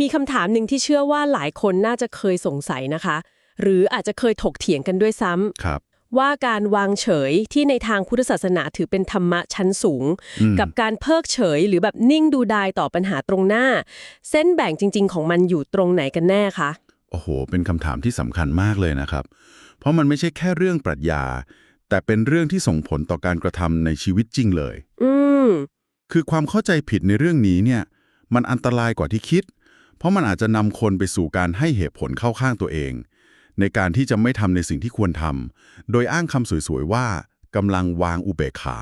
มีคำถามหนึ่งที่เชื่อว่าหลายคนน่าจะเคยสงสัยนะคะ หรืออาจจะเคยถกเถียงกันด้วยซ้ำครับ ว่าการวางเฉยที่ในทางพุทธศาสนาถือเป็นธรรมะชั้นสูงอืมกับการเพิกเฉยหรือแบบนิ่งดูดายต่อปัญหาตรงหน้า เส้นแบ่งจริง ๆ ของมันอยู่ตรงไหนกันแน่คะโอ้โห เป็นคำถามที่สำคัญมากเลยนะครับ เพราะมันไม่ใช่แค่เรื่องปรัชญา แต่เป็นเรื่องที่ส่งผลต่อการกระทำในชีวิตจริงเลย อืมคือความเข้าใจผิดในเรื่องนี้เนี่ย มันอันตรายกว่าที่คิด เพราะมันอาจจะนำคนไปสู่การให้เหตุผลเข้าข้างตัวเอง ในการที่จะไม่ทำในสิ่งที่ควรทำโดยอ้างคำสวยๆว่ากำลังวางอุเบกขา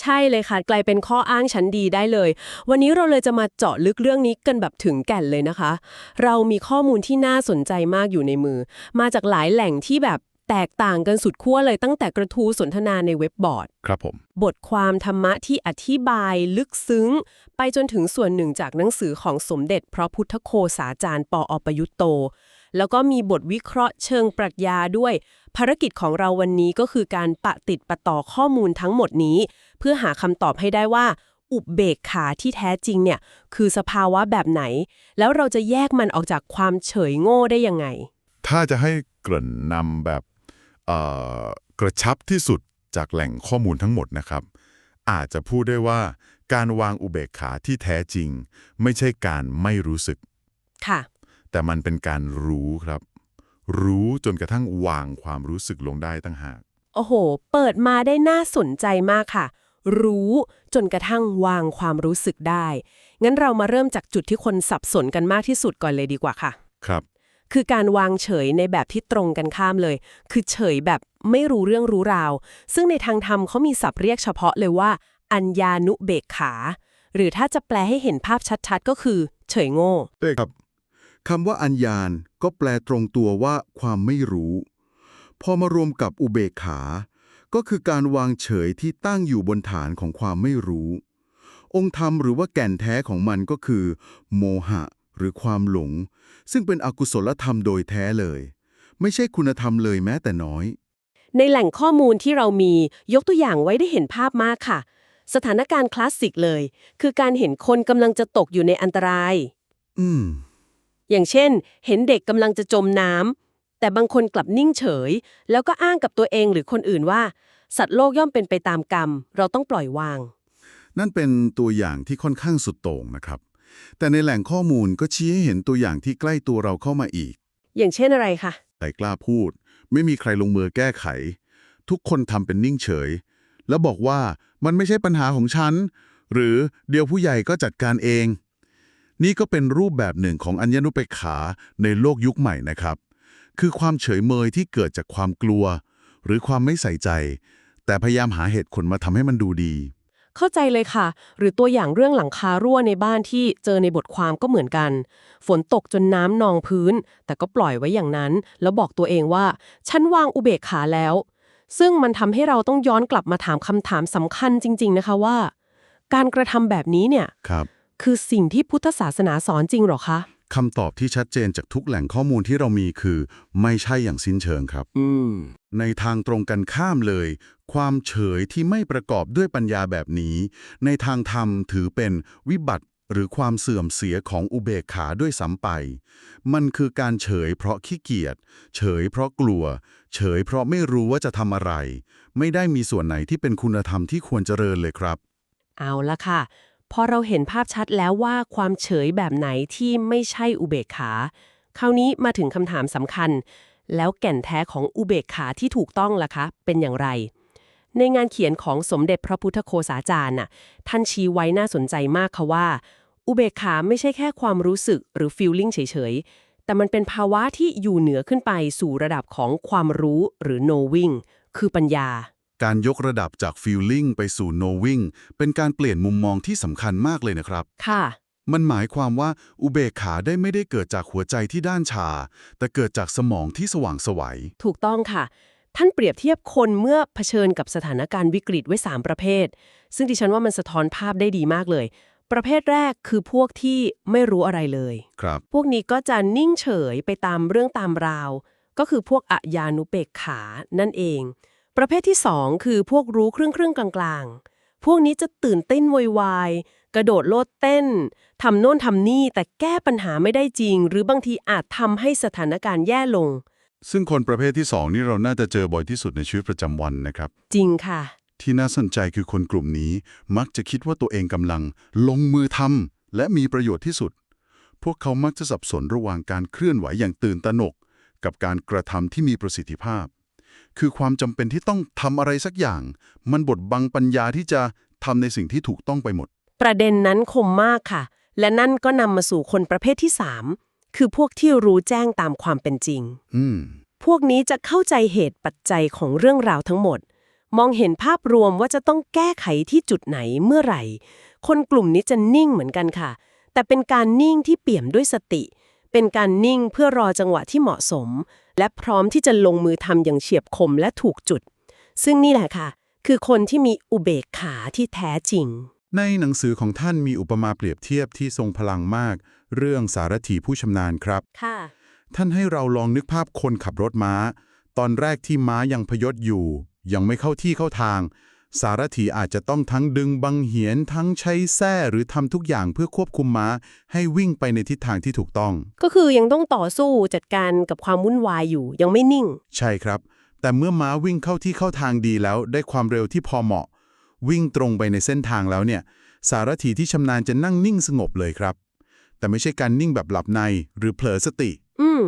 ใช่เลยค่ะ กลายเป็นข้ออ้างชั้นดีได้เลย วันนี้เราเลยจะมาเจาะลึกเรื่องนี้กันแบบถึงแก่นเลยนะคะ เรามีข้อมูลที่น่าสนใจมากอยู่ในมือ มาจากหลายแหล่งที่แบบ แตกต่างกันสุดขั้วเลยตั้งแต่กระทู้สนทนาในเว็บบอร์ด ครับผม บทความธรรมะที่อธิบายลึกซึ้ง ไปจนถึงส่วนหนึ่งจากหนังสือของสมเด็จพระพุทธโฆษาจารย์ปออประยุตโต แล้วก็มีบทวิเคราะห์เชิงปรัชญาด้วย ภารกิจของเราวันนี้ก็คือการปะติดปะต่อข้อมูลทั้งหมดนี้ เพื่อหาคำตอบให้ได้ว่าอุเบกขาที่แท้จริงเนี่ยคือสภาวะแบบไหน แล้วเราจะแยกมันออกจากความเฉยโง่ได้ยังไง ถ้าจะให้เกริ่นนำแบบเอ่อ กระชับที่สุดจากแหล่งข้อมูลทั้งหมดนะครับ อาจจะพูดได้ว่าการวางอุเบกขาที่แท้จริง ไม่ใช่การไม่รู้สึก ค่ะ แต่มันเป็นการรู้ครับ รู้จนกระทั่งวางความรู้สึกลงได้ตั้งหาก โอ้โห เปิดมาได้น่าสนใจมากค่ะ รู้จนกระทั่งวางความรู้สึกได้ งั้นเรามาเริ่มจากจุดที่คนสับสนกันมากที่สุดก่อนเลยดีกว่าค่ะ ครับ คือการวางเฉยในแบบที่ตรงกันข้ามเลย คือเฉยแบบไม่รู้เรื่องรู้ราว ซึ่งในทางธรรมเขามีศัพท์เรียกเฉพาะเลยว่า อัญญานุเบกขา หรือถ้าจะแปลให้เห็นภาพชัดๆ ก็คือ เฉยโง่ด้วยครับคำว่าอัญญาณก็แปลตรงตัวว่าความไม่รู้ พอมารวมกับอุเบกขา ก็คือการวางเฉยที่ตั้งอยู่บนฐานของความไม่รู้ องค์ธรรมหรือว่าแก่นแท้ของมันก็คือ โมหะ หรือความหลง ซึ่งเป็นอกุศลธรรมโดยแท้เลย ไม่ใช่คุณธรรมเลยแม้แต่น้อย ในแหล่งข้อมูลที่เรามียกตัวอย่างไว้ได้เห็นภาพมากค่ะ สถานการณ์คลาสสิกเลย คือการเห็นคนกำลังจะตกอยู่ในอันตราย อืม อย่างเช่น เห็นเด็กกำลังจะจมน้ำแต่บางคนกลับนิ่งเฉย แล้วก็อ้างกับตัวเองหรือคนอื่นว่า สัตว์โลกย่อมเป็นไปตามกรรม เราต้องปล่อยวาง นั่นเป็นตัวอย่างที่ค่อนข้างสุดโต่งนะครับ แต่ในแหล่งข้อมูลก็ชี้ให้เห็นตัวอย่างที่ใกล้ตัวเราเข้ามาอีก อย่างเช่นอะไรคะ แต่กล้าพูด ไม่มีใครลงมือแก้ไข ทุกคนทำเป็นนิ่งเฉย แล้วบอกว่ามันไม่ใช่ปัญหาของฉัน หรือเดี๋ยวผู้ใหญ่ก็จัดการเอง นี่ก็เป็นรูปแบบหนึ่งของอัญญนุเปกขาในโลกยุคใหม่นะครับ คือความเฉยเมยที่เกิดจากความกลัว หรือความไม่ใส่ใจ แต่พยายามหาเหตุผลมาทำให้มันดูดี เข้าใจเลยค่ะ หรือตัวอย่างเรื่องหลังคารั่วในบ้านที่เจอในบทความก็เหมือนกัน ฝนตกจนน้ำนองพื้น แต่ก็ปล่อยไว้อย่างนั้น แล้วบอกตัวเองว่า ฉันวางอุเบกขาแล้ว ซึ่งมันทำให้เราต้องย้อนกลับมาถามคำถามสำคัญจริง ๆ นะคะว่า การกระทำแบบนี้เนี่ยครับคือสิ่งที่พุทธศาสนาสอนจริงเหรอคะ คำตอบที่ชัดเจนจากทุกแหล่งข้อมูลที่เรามีคือ ไม่ใช่อย่างสิ้นเชิงครับ อืม ในทางตรงกันข้ามเลย ความเฉยที่ไม่ประกอบด้วยปัญญาแบบนี้ ในทางธรรมถือเป็นวิบัติหรือความเสื่อมเสียของอุเบกขาด้วยซ้ำไป มันคือการเฉยเพราะขี้เกียจ เฉยเพราะกลัว เฉยเพราะไม่รู้ว่าจะทำอะไร ไม่ได้มีส่วนไหนที่เป็นคุณธรรมที่ควรเจริญเลยครับ เอาละค่ะ พอเราเห็นภาพชัดแล้วว่าความเฉยแบบไหนที่ไม่ใช่อุเบกขา คราวนี้มาถึงคำถามสำคัญ แล้วแก่นแท้ของอุเบกขาที่ถูกต้องล่ะคะ เป็นอย่างไร ในงานเขียนของสมเด็จพระพุทธโฆษาจารย์น่ะท่านชี้ไว้น่าสนใจมากค่ะว่า อุเบกขาไม่ใช่แค่ความรู้สึกหรือ feeling เฉยๆ แต่มันเป็นภาวะที่อยู่เหนือขึ้นไปสู่ระดับของความรู้หรือ knowing คือปัญญา การยกระดับจาก feeling ไปสู่ knowing เป็นการเปลี่ยนมุมมองที่สำคัญมากเลยนะครับ ค่ะ มันหมายความว่าอุเบกขาได้ไม่ได้เกิดจากหัวใจที่ด้านชา แต่เกิดจากสมองที่สว่างไสวัยถูกต้องค่ะ ท่านเปรียบเทียบคนเมื่อเผชิญกับสถานการณ์วิกฤตไว้ 3 ประเภท ซึ่งดิฉันว่ามันสะท้อนภาพได้ดีมากเลย ประเภทแรกคือพวกที่ไม่รู้อะไรเลย ครับ พวกนี้ก็จะนิ่งเฉยไปตามเรื่องตามราว ก็คือพวกอะยานุเปกขานั่นเอง ประเภทที่ 2 คือพวกรู้ครึ่งครึ่งๆกลางๆ พวกนี้จะตื่นเต้นโวยวาย กระโดดโลดเต้นทำโน่นทำนี่แต่แก้ปัญหาไม่ได้จริง หรือบางทีอาจทำให้สถานการณ์แย่ลง ซึ่งคนประเภทที่สองนี่เราน่าจะเจอบ่อยที่สุดในชีวิตประจำวันนะครับ จริงค่ะ ที่น่าสนใจคือคนกลุ่มนี้มักจะคิดว่าตัวเองกำลัง ลงมือทำและมีประโยชน์ที่สุด พวกเขามักจะสับสนระหว่างการเคลื่อนไหวอย่างตื่นตระหนก กับการกระทำที่มีประสิทธิภาพ คือความจำเป็นที่ต้องทำอะไรสักอย่าง มันบดบังปัญญาที่จะทำในสิ่งที่ถูกต้องไปหมด ประเด็นนั้นคมมากค่ะ และนั่นก็นำมาสู่คนประเภทที่3คือพวกที่รู้แจ้งตามความเป็นจริง อืม พวกนี้จะเข้าใจเหตุปัจจัยของเรื่องราวทั้งหมด มองเห็นภาพรวมว่าจะต้องแก้ไขที่จุดไหนเมื่อไหร่ คนกลุ่มนี้จะนิ่งเหมือนกันค่ะ แต่เป็นการนิ่งที่เปี่ยมด้วยสติ เป็นการนิ่งเพื่อรอจังหวะที่เหมาะสม และพร้อมที่จะลงมือทำอย่างเฉียบคมและถูกจุด ซึ่งนี่แหละค่ะ คือคนที่มีอุเบกขาที่แท้จริง ในหนังสือของท่านมีอุปมาเปรียบเทียบที่ทรงพลังมาก เรื่องสารถีผู้ชำนาญครับ ค่ะ ท่านให้เราลองนึกภาพคนขับรถม้า ตอนแรกที่ม้ายังพยศอยู่ ยังไม่เข้าที่เข้าทาง สารถีอาจจะต้องทั้งดึงบังเหียนทั้งใช้แส้หรือทำทุกอย่างเพื่อควบคุมม้า ให้วิ่งไปในทิศทางที่ถูกต้อง ก็คือยังต้องต่อสู้จัดการกับความวุ่นวายอยู่ยังไม่นิ่ง ใช่ครับ แต่เมื่อม้าวิ่งเข้าที่เข้าทางดีแล้วได้ความเร็วที่พอเหมาะ วิ่งตรงไปในเส้นทางแล้วเนี่ย สารถีที่ชำนาญจะนั่งนิ่งสงบเลยครับ แต่ไม่ใช่การนิ่งแบบหลับในหรือเผลอสติ อืม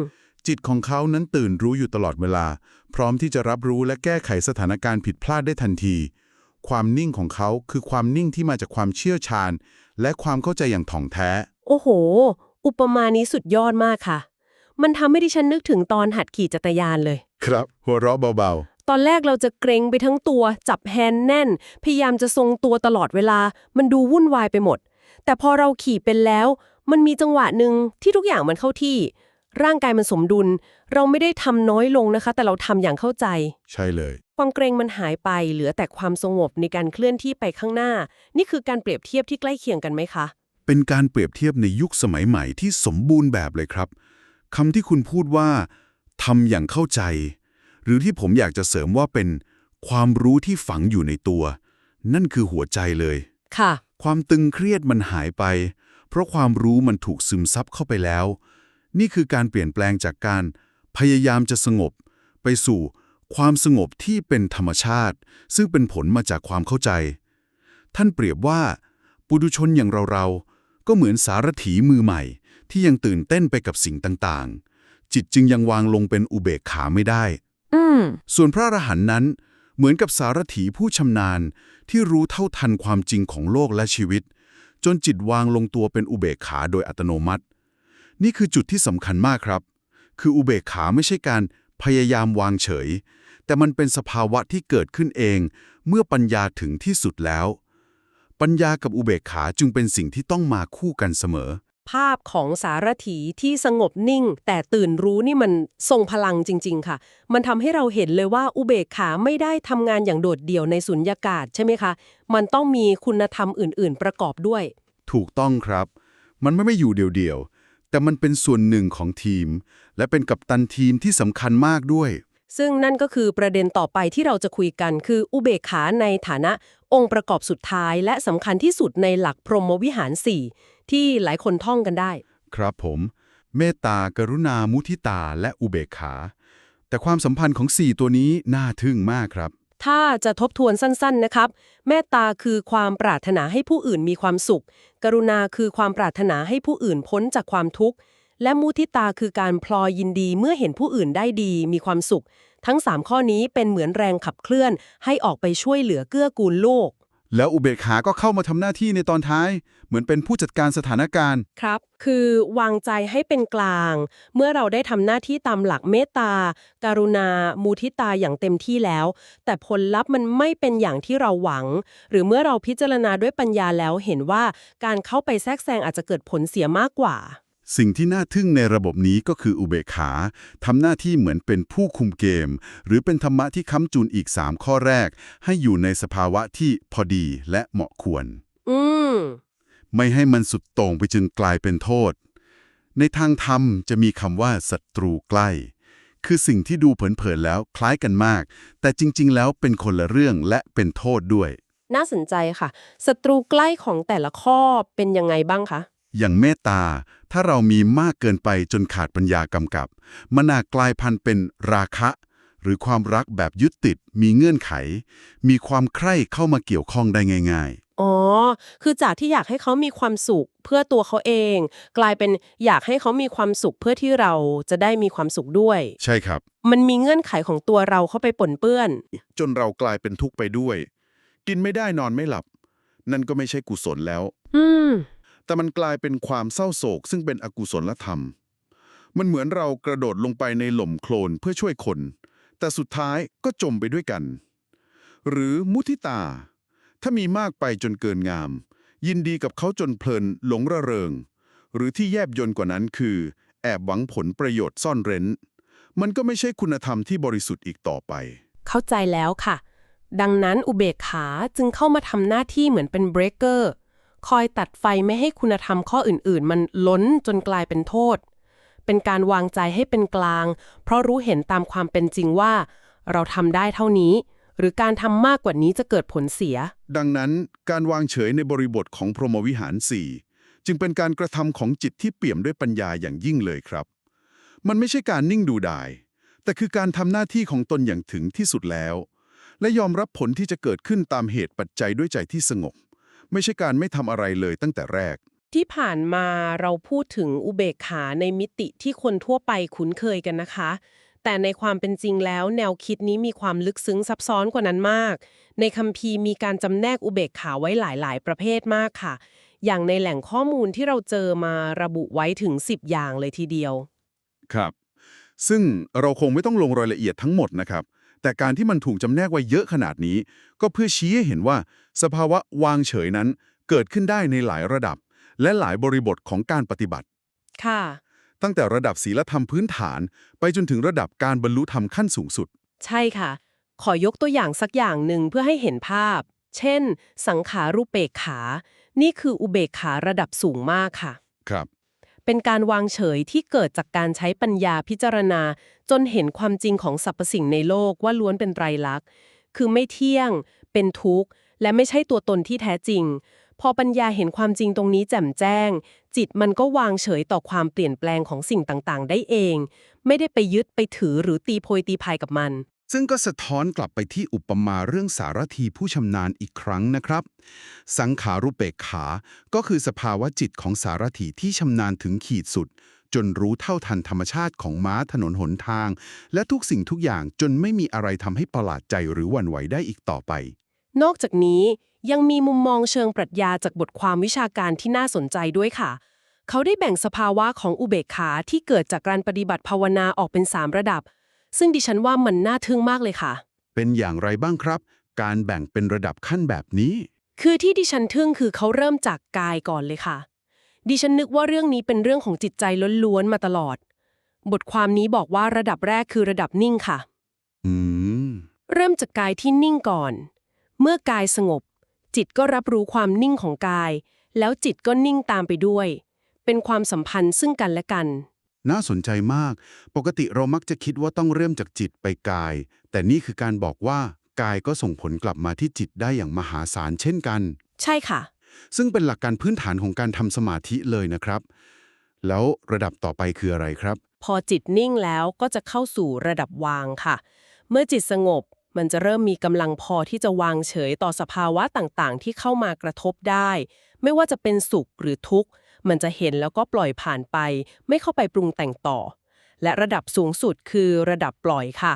จิตของเขานั้นตื่นรู้อยู่ตลอดเวลา พร้อมที่จะรับรู้และแก้ไขสถานการณ์ผิดพลาดได้ทันที ความนิ่งของเขาคือความนิ่งที่มาจากความเชี่ยวชาญ และความเข้าใจอย่างถ่องแท้ โอ้โห อุปมานี้สุดยอดมากค่ะ มันทำให้ดิฉันนึกถึงตอนหัดขี่จักรยานเลย ครับ หัวเราะเบาตอนแรกเราจะเกรงไปทั้งตัว จับแฮนด์แน่น พยายามจะทรงตัวตลอดเวลา มันดูวุ่นวายไปหมด แต่พอเราขี่เป็นแล้ว มันมีจังหวะหนึ่งที่ทุกอย่างมันเข้าที่ ร่างกายมันสมดุล เราไม่ได้ทำน้อยลงนะคะ แต่เราทำอย่างเข้าใจๆใช่เลย ความเกรงมันหายไป เหลือแต่ความสงบในการเคลื่อนที่ไปข้างหน้า นี่คือการเปรียบเทียบที่ใกล้เคียงกันไหมคะ เป็นการเปรียบเทียบในยุคสมัยใหม่ที่สมบูรณ์แบบเลยครับคำที่คุณพูดว่าทำอย่างเข้าใจ หรือที่ผมอยากจะเสริมว่าเป็น ความรู้ที่ฝังอยู่ในตัว นั่นคือหัวใจเลย ค่ะ ความตึงเครียดมันหายไป เพราะความรู้มันถูกซึมซับเข้าไปแล้ว นี่คือการเปลี่ยนแปลงจากการพยายามจะสงบ ไปสู่ความสงบที่เป็นธรรมชาติ ซึ่งเป็นผลมาจากความเข้าใจ ท่านเปรียบว่า ปุถุชนอย่างเราๆ ก็เหมือนสารถีมือใหม่ ที่ยังตื่นเต้นไปกับสิ่งต่างๆ จิตจึงยังวางลงเป็นอุเบกขาไม่ได้อืมส่วนพระอรหันต์นั้น เหมือนกับสารถีผู้ชำนาญที่รู้เท่าทันความจริงของโลกและชีวิต จนจิตวางลงตัวเป็นอุเบกขาโดยอัตโนมัติ นี่คือจุดที่สำคัญมากครับ คืออุเบกขาไม่ใช่การพยายามวางเฉย แต่มันเป็นสภาวะที่เกิดขึ้นเอง เมื่อปัญญาถึงที่สุดแล้ว ปัญญากับอุเบกขาจึงเป็นสิ่งที่ต้องมาคู่กันเสมอ ภาพของสารถีที่สงบนิ่ง แต่ตื่นรู้นี่มันทรงพลังจริง ๆ ค่ะ มันทำให้เราเห็นเลยว่าอุเบกขาไม่ได้ทำงานอย่างโดดเดี่ยวในสุญญากาศใช่ไหมคะ มันต้องมีคุณธรรมอื่น ๆ ประกอบด้วย ถูกต้องครับ มันไม่ไม่อยู่เดียวๆ แต่มันเป็นส่วนหนึ่งของทีม และเป็นกัปตันทีมที่สำคัญมากด้วย ซึ่งนั่นก็คือประเด็นต่อไปที่เราจะคุยกันคืออุเบกขาในฐานะองค์ประกอบสุดท้ายและสำคัญที่สุดในหลักพรหมวิหาร 4 ที่หลายคนท่องกันได้ ครับผม เมตตากรุณามุทิตาและอุเบกขา แต่ความสัมพันธ์ของ 4 ตัวนี้น่าทึ่งมากครับ ถ้าจะทบทวนสั้นๆนะครับ เมตตาคือความปรารถนาให้ผู้อื่นมีความสุข กรุณาคือความปรารถนาให้ผู้อื่นพ้นจากความทุกข์ และมุทิตาคือการพลอยยินดีเมื่อเห็นผู้อื่นได้ดีมีความสุข ทั้ง 3 ข้อนี้เป็นเหมือนแรงขับเคลื่อน ให้ออกไปช่วยเหลือเกื้อกูลโลก แล้วอุเบกขาก็เข้ามาทำหน้าที่ในตอนท้าย เหมือนเป็นผู้จัดการสถานการณ์ ครับ คือวางใจให้เป็นกลาง เมื่อเราได้ทำหน้าที่ตามหลักเมตตาการุณา มูทิตาอย่างเต็มที่แล้ว แต่ผลลัพธ์มันไม่เป็นอย่างที่เราหวัง หรือเมื่อเราพิจารณาด้วยปัญญาแล้วเห็นว่าการเข้าไปแทรกแซงอาจจะเกิดผลเสียมากกว่า สิ่งที่น่าทึ่งในระบบนี้ก็คืออุเบกขาทำหน้าที่เหมือนเป็นผู้คุมเกม หรือเป็นธรรมะที่ค้ำจุนอีก 3 ข้อแรก ให้อยู่ในสภาวะที่พอดีและเหมาะควร อืมไม่ให้มันสุดโต่งไปจนกลายเป็นโทษ ในทางธรรมจะมีคำว่าศัตรูใกล้ คือสิ่งที่ดูเผินๆแล้วคล้ายกันมาก แต่จริงๆ แล้วเป็นคนละเรื่องและเป็นโทษด้วย น่าสนใจค่ะศัตรูใกล้ของแต่ละข้อเป็นยังไงบ้างคะ อย่างเมตตา ถ้าเรามีมากเกินไปจนขาดปัญญากำกับ มันอาจกลายพันธุ์เป็นราคะ หรือความรักแบบยึดติด มีเงื่อนไข มีความใคร่เข้ามาเกี่ยวข้องได้ง่ายอ๋อ คือจากที่อยากให้เขามีความสุขเพื่อตัวเขาเอง กลายเป็นอยากให้เขามีความสุขเพื่อที่เราจะได้มีความสุขด้วยๆใช่ครับ มันมีเงื่อนไขของตัวเราเข้าไปปนเปื้อน จนเรากลายเป็นทุกข์ไปด้วย กินไม่ได้นอนไม่หลับ นั่นก็ไม่ใช่กุศลแล้ว อืม แต่มันกลายเป็นความเศร้าโศกซึ่งเป็นอกุศลธรรม มันเหมือนเรากระโดดลงไปในหล่มโคลนเพื่อช่วยคน แต่สุดท้ายก็จมไปด้วยกัน หรือมุทิตา ถ้ามีมากไปจนเกินงาม ยินดีกับเขาจนเพลินหลงระเริง หรือที่แยบยนกว่านั้นคือ แอบหวังผลประโยชน์ซ่อนเร้น มันก็ไม่ใช่คุณธรรมที่บริสุทธิ์อีกต่อไป เข้าใจแล้วค่ะ ดังนั้นอุเบกขาจึงเข้ามาทำหน้าที่เหมือนเป็นเบรกเกอร์ คอยตัดไฟไม่ให้คุณธรรมข้ออื่นๆ มันล้นจนกลายเป็นโทษ เป็นการวางใจให้เป็นกลาง เพราะรู้เห็นตามความเป็นจริงว่า เราทำได้เท่านี้ หรือการทำมากกว่านี้จะเกิดผลเสีย ดังนั้นการวางเฉยในบริบทของพรหมวิหาร4จึงเป็นการกระทำของจิตที่เปี่ยมด้วยปัญญาอย่างยิ่งเลยครับ มันไม่ใช่การนิ่งดูดาย แต่คือการทำหน้าที่ของตนอย่างถึงที่สุดแล้ว และยอมรับผลที่จะเกิดขึ้นตามเหตุปัจจัยด้วยใจที่สงบ ไม่ใช่การไม่ทำอะไรเลยตั้งแต่แรก ที่ผ่านมาเราพูดถึงอุเบกขาในมิติที่คนทั่วไปคุ้นเคยกันนะคะ แต่ในความเป็นจริงแล้วแนวคิดนี้มีความลึกซึ้งซับซ้อนกว่านั้นมาก ในคัมภีร์มีการจำแนกอุเบกขาไว้หลาย ๆ ประเภทมากค่ะ อย่างในแหล่งข้อมูลที่เราเจอมาระบุไว้ถึง 10 อย่างเลยทีเดียว ครับ ซึ่งเราคงไม่ต้องลงรายละเอียดทั้งหมดนะครับ แต่การที่มันถูกจำแนกไว้เยอะขนาดนี้ ก็เพื่อชี้ให้เห็นว่า สภาวะวางเฉยนั้นเกิดขึ้นได้ในหลายระดับ และหลายบริบทของการปฏิบัติ ค่ะ ตั้งแต่ระดับศีลธรรมพื้นฐาน ไปจนถึงระดับการบรรลุธรรมขั้นสูงสุด ใช่ค่ะ ขอยกตัวอย่างสักอย่างหนึ่งเพื่อให้เห็นภาพ เช่น สังขารูปเบกขา นี่คืออุเบกขาระดับสูงมากค่ะ ครับ เป็นการวางเฉยที่เกิดจากการใช้ปัญญาพิจารณา จนเห็นความจริงของสรรพสิ่งในโลกว่าล้วนเป็นไตรลักษณ์ คือไม่เที่ยง เป็นทุกข์ และไม่ใช่ตัวตนที่แท้จริง พอปัญญาเห็นความจริงตรงนี้แจ่มแจ้ง จิตมันก็วางเฉยต่อความเปลี่ยนแปลงของสิ่งต่างๆ ได้เอง ไม่ได้ไปยึดไปถือหรือตีโพยตีพายกับมัน ซึ่งก็สะท้อนกลับไปที่อุปมาเรื่องสารถีผู้ชำนาญอีกครั้งนะครับ สังขารุปเปกขา ก็คือสภาวะจิตของสารถีที่ชำนาญถึงขีดสุด จนรู้เท่าทันธรรมชาติของม้าถนนหนทาง และทุกสิ่งทุกอย่างจนไม่มีอะไรทำให้ประหลาดใจหรือหวั่นไหวได้อีกต่อไป นอกจากนี้ยังมีมุมมองเชิงปรัชญาจากบทความวิชาการที่น่าสนใจด้วยค่ะ เขาได้แบ่งสภาวะของอุเบกขาที่เกิดจากการปฏิบัติภาวนาออกเป็น 3 ระดับ ซึ่งดิฉันว่ามันน่าทึ่งมากเลยค่ะ เป็นอย่างไรบ้างครับ การแบ่งเป็นระดับขั้นแบบนี้ คือที่ดิฉันทึ่งคือเขาเริ่มจากกายก่อนเลยค่ะ ดิฉันนึกว่าเรื่องนี้เป็นเรื่องของจิตใจล้วนๆมาตลอด บทความนี้บอกว่าระดับแรกคือระดับนิ่งค่ะ อืม เริ่มจากกายที่นิ่งก่อน เมื่อกายสงบ จิตก็รับรู้ความนิ่งของกาย แล้วจิตก็นิ่งตามไปด้วย เป็นความสัมพันธ์ซึ่งกันและกัน น่าสนใจมาก ปกติเรามักจะคิดว่าต้องเริ่มจากจิตไปกาย แต่นี่คือการบอกว่ากายก็ส่งผลกลับมาที่จิตได้อย่างมหาศาลเช่นกัน ใช่ค่ะ ซึ่งเป็นหลักการพื้นฐานของการทำสมาธิเลยนะครับ แล้วระดับต่อไปคืออะไรครับ พอจิตนิ่งแล้วก็จะเข้าสู่ระดับวางค่ะ เมื่อจิตสงบมันจะเริ่มมีกำลังพอที่จะวางเฉยต่อสภาวะต่างๆ ที่เข้ามากระทบได้ ไม่ว่าจะเป็นสุขหรือทุกข์ มันจะเห็นแล้วก็ปล่อยผ่านไป ไม่เข้าไปปรุงแต่งต่อ และระดับสูงสุดคือระดับปล่อยค่ะ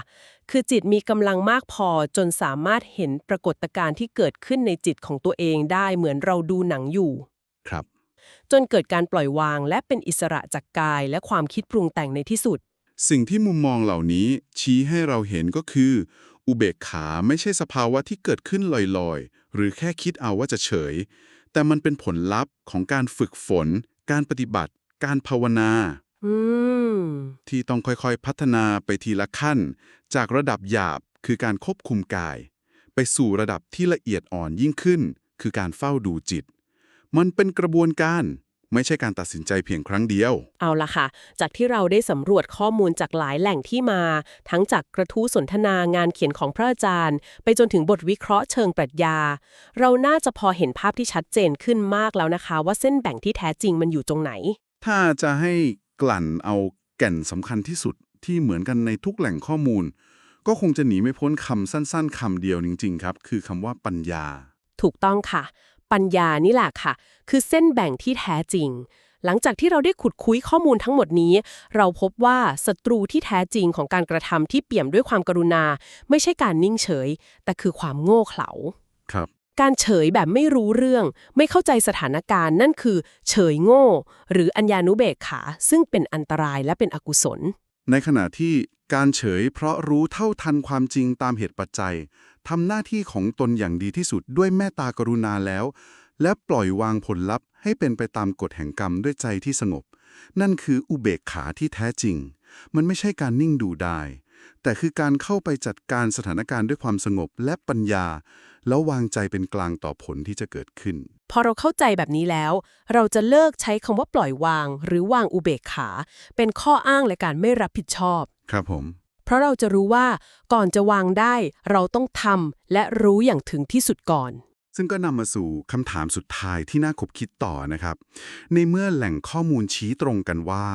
คือจิตมีกำลังมากพอจนสามารถเห็นปรากฏการณ์ที่เกิดขึ้นในจิตของตัวเองได้เหมือนเราดูหนังอยู่ ครับ จนเกิดการปล่อยวางและเป็นอิสระจากกายและความคิดปรุงแต่งในที่สุด สิ่งที่มุมมองเหล่านี้ชี้ให้เราเห็นก็คือ อุเบกขาไม่ใช่สภาวะที่เกิดขึ้นลอยๆ หรือแค่คิดเอาว่าจะเฉย แต่มันเป็นผลลัพธ์ของการฝึกฝน การปฏิบัติ การภาวนาอืมที่ต้องค่อยๆ พัฒนาไปทีละขั้น จากระดับหยาบคือการควบคุมกาย ไปสู่ระดับที่ละเอียดอ่อนยิ่งขึ้น คือการเฝ้าดูจิต มันเป็นกระบวนการ ไม่ใช่การตัดสินใจเพียงครั้งเดียว เอาละค่ะ จากที่เราได้สำรวจข้อมูลจากหลายแหล่งที่มา ทั้งจากกระทู้สนทนางานเขียนของพระอาจารย์ ไปจนถึงบทวิเคราะห์เชิงปรัชญา เราน่าจะพอเห็นภาพที่ชัดเจนขึ้นมากแล้วนะคะ ว่าเส้นแบ่งที่แท้จริงมันอยู่ตรงไหน ถ้าจะให้กลั่นเอาแก่นสำคัญที่สุดที่เหมือนกันในทุกแหล่งข้อมูล ก็คงจะหนีไม่พ้นคำสั้น ๆคำเดียวจริงๆครับ คือคำว่าปัญญา ถูกต้องค่ะ ปัญญานี่แหละค่ะ คือเส้นแบ่งที่แท้จริง หลังจากที่เราได้ขุดคุยข้อมูลทั้งหมดนี้ เราพบว่าศัตรูที่แท้จริงของการกระทำที่เปี่ยมด้วยความกรุณา ไม่ใช่การนิ่งเฉย แต่คือความโง่เขลาครับการเฉยแบบไม่รู้เรื่อง ไม่เข้าใจสถานการณ์นั่นคือ เฉยโง่ หรืออัญญานุเบกขา ซึ่งเป็นอันตรายและเป็นอกุศล ในขณะที่การเฉยเพราะรู้เท่าทันความจริงตามเหตุปัจจัย ทำหน้าที่ของตนอย่างดีที่สุดด้วยเมตตากรุณาแล้ว และปล่อยวางผลลัพธ์ให้เป็นไปตามกฎแห่งกรรมด้วยใจที่สงบ นั่นคืออุเบกขาที่แท้จริง มันไม่ใช่การนิ่งดูได้แต่คือการเข้าไปจัดการสถานการณ์ด้วยความสงบและปัญญา แล้ววางใจเป็นกลางต่อผลที่จะเกิดขึ้น พอเราเข้าใจแบบนี้แล้ว เราจะเลิกใช้คำว่าปล่อยวาง หรือวางอุเบกขา เป็นข้ออ้างและการไม่รับผิดชอบ ครับผม เพราะเราจะรู้ว่าก่อนจะวางได้ เราต้องทำและรู้อย่างถึงที่สุดก่อน ซึ่งก็นำมาสู่คำถามสุดท้ายที่น่าคบคิดต่อนะครับ ในเมื่อแหล่งข้อมูลชี้ตรงกันว่า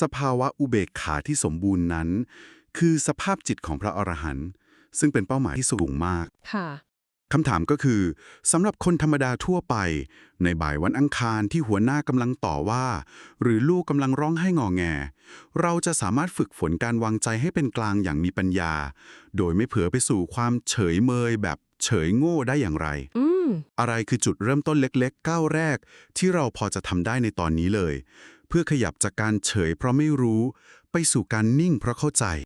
สภาวะอุเบกขาที่สมบูรณ์นั้น คือสภาพจิตของพระอรหันต์ซึ่งเป็นเป้าหมายที่สูงมากค่ะ คำถามก็คือสำหรับคนธรรมดาทั่วไป ในบ่ายวันอังคารที่หัวหน้ากำลังต่อว่า หรือลูกกำลังร้องไห้งอแง เราจะสามารถฝึกฝนการวางใจให้เป็นกลางอย่างมีปัญญา โดยไม่เผลอไปสู่ความเฉยเมยแบบเฉยโง่ได้อย่างไรอืมอะไรคือจุดเริ่มต้นเล็กๆก้าวแรก ที่เราพอจะทำได้ในตอนนี้เลย เพื่อขยับจากการเฉยเพราะไม่รู้ ไปสู่การนิ่งเพราะเข้าใจ